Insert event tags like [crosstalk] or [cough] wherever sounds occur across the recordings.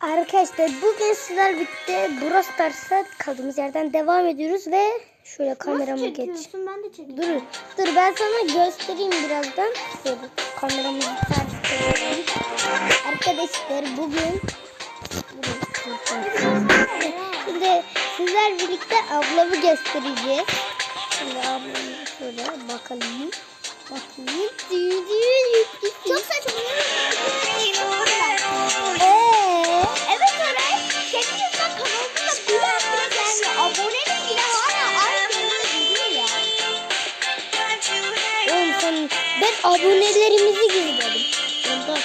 Arkadaşlar bugün sizler birlikte Brawl Stars'a kaldığımız yerden devam ediyoruz ve şöyle kameramı geç. çekiyorsun? Ben de çekiyorum. Dur, dur ben sana göstereyim birazdan. Şöyle kameramı ters çevireyim. Arkadaşlar bugün Şimdi sizler birlikte ablamı göstereceğiz. Şimdi ablamı şöyle bakalım. Bakayım. Çok saçma. Abonelerimizi gizledim. Ondan.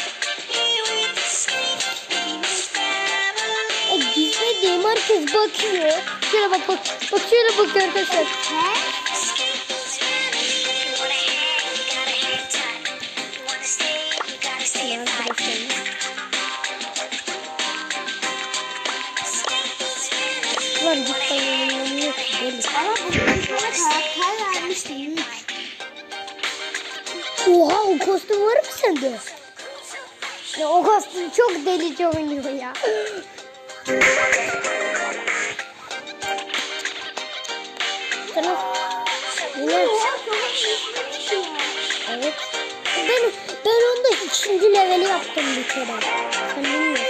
E, gizlediğim herkes bakıyor. Şöyle bak bak. Bak şöyle bakıyor arkadaşlar. Lan cidden yayınlanıyor ki deli. Ama sana karakter vermişti. Oha o kostüm var mı sende? Ya o kostüm çok delice oynuyor ya. Evet. Ben ben onda ikinci leveli yaptım bir kere. Sen bilmiyorsun.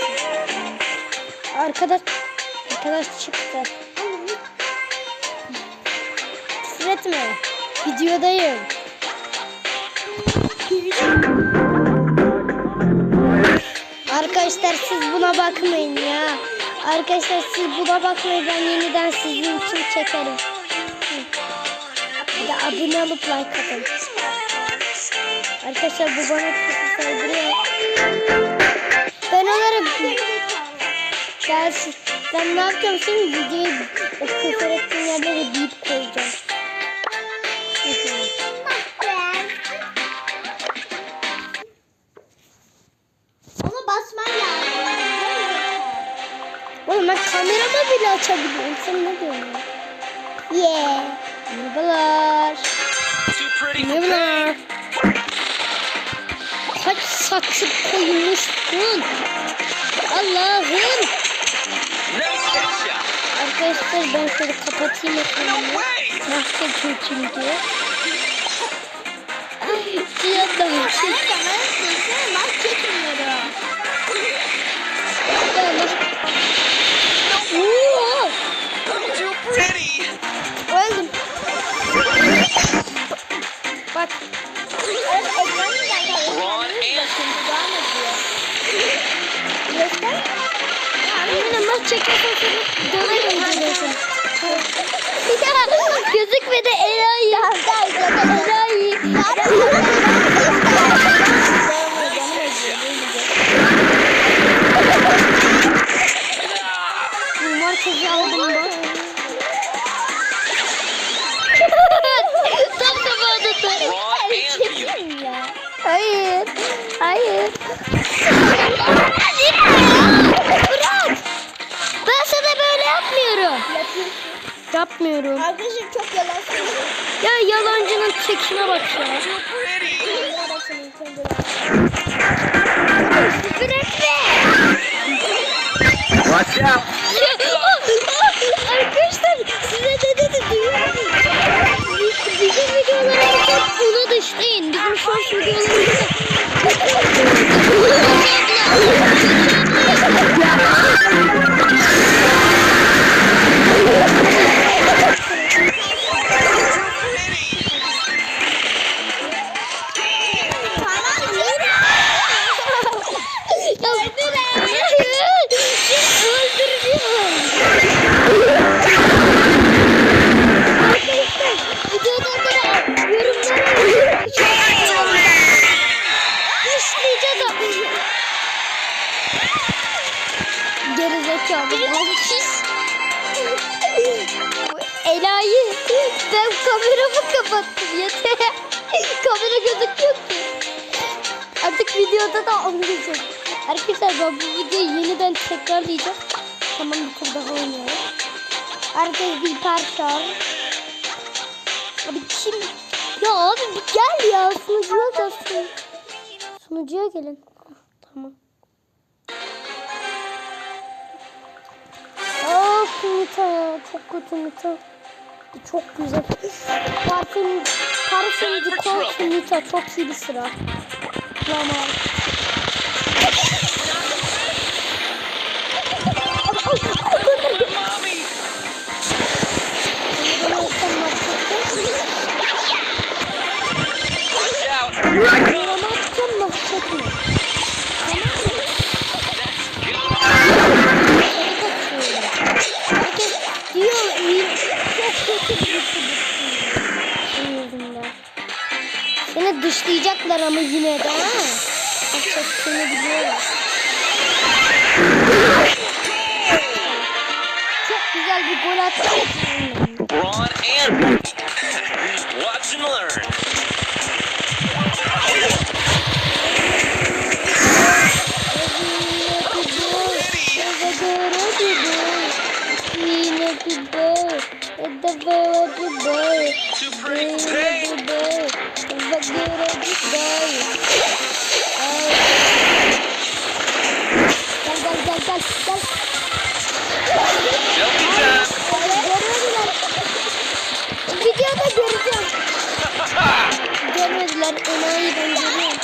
Arkadaş arkadaş çıktı. Küfür etme. Videodayım. Arkadaşlar siz buna bakmayın ya. Arkadaşlar siz buna bakmayın ben yeniden sizin için çekerim. Bir de abone olup like atın. Arkadaşlar bu bana çok saydırıyor. Ben olarak ben, ben ne yapacağım şimdi videoyu o küfür ettiğim yerlere bip koyacağım. Ben kameramı bile açabiliyorum. Sen ne diyorsun? Yeah. Merhabalar. Merhabalar. Kaç saksı koymuşsun? Allah'ım. Arkadaşlar ben şöyle kapatayım ekranımı. Maske çünkü. Ya da Anne kamerayı silsene ben çekmiyorum. Aldım bak. [laughs] Tam kafada da. Ron and Beauty. Hayır. Hayır. Bırak. Ben sana böyle yapmıyorum. Yapmıyorum. Arkadaşım çok yalan söylüyor. Ya yalancının tekine bak ya. Küfür etme. Watch out. Ela'yı ben kameramı kapattım yeter. [laughs] Kamera gözüküyor ki. Artık videoda da anlayacağım. Arkadaşlar ben bu videoyu yeniden tekrarlayacağım. Tamam bir tur daha oynayalım. Arkadaşlar bir parça. Abi kim? Ya abi bir gel ya sunucuya gelsin. Sunucuya gelin. Tamam. Nita ya. Çok kötü Nita. Çok güzel. Parfüm, parfümcü Colt Nita çok iyi bir sıra. Tamam. Seni dışlayacaklar ama yine de ha. Bak seni biliyorum. Çok güzel bir gol attı. Too pretty. Hey! Gel gel gel gel gel. Selfie time! Görmediler. Videoda göreceğim. Görmediler. Enayi ben görüyorum.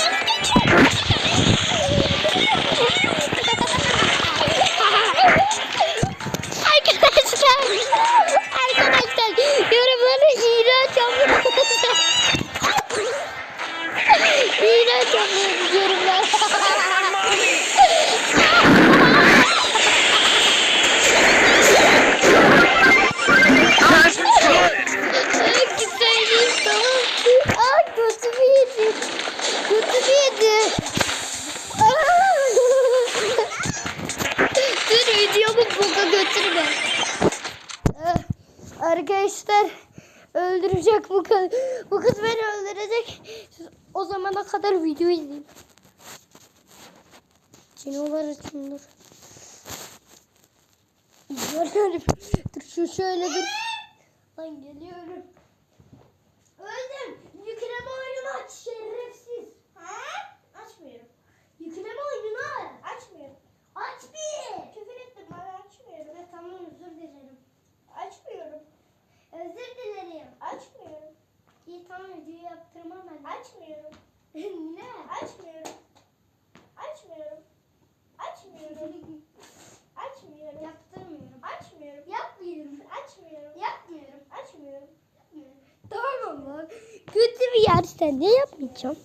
Öldürecek bu kız. Bu kız beni öldürecek. Siz o zamana kadar video izleyin. Cinolar için dur. Dur şöyle dur. Lan geliyorum. Öldüm. Yükleme oyununu aç şerefsiz. Ha? Açmıyorum. Yükleme oyununu aç. Açmıyorum. Aç bir. Küfür ettim ben açmıyorum. Evet, tamam özür dilerim. Açmıyorum. Özür dilerim. Açmıyorum. Tamam videoyu yaptırmam ben. Açmıyorum. [laughs] ne? Açmıyorum. Açmıyorum. Açmıyorum. Açmıyorum. Yaptırmıyorum. Açmıyorum. Yapmıyorum. Açmıyorum. Yapmıyorum. Açmıyorum. Tamam ama kötü bir yersen ne yapmayacağım?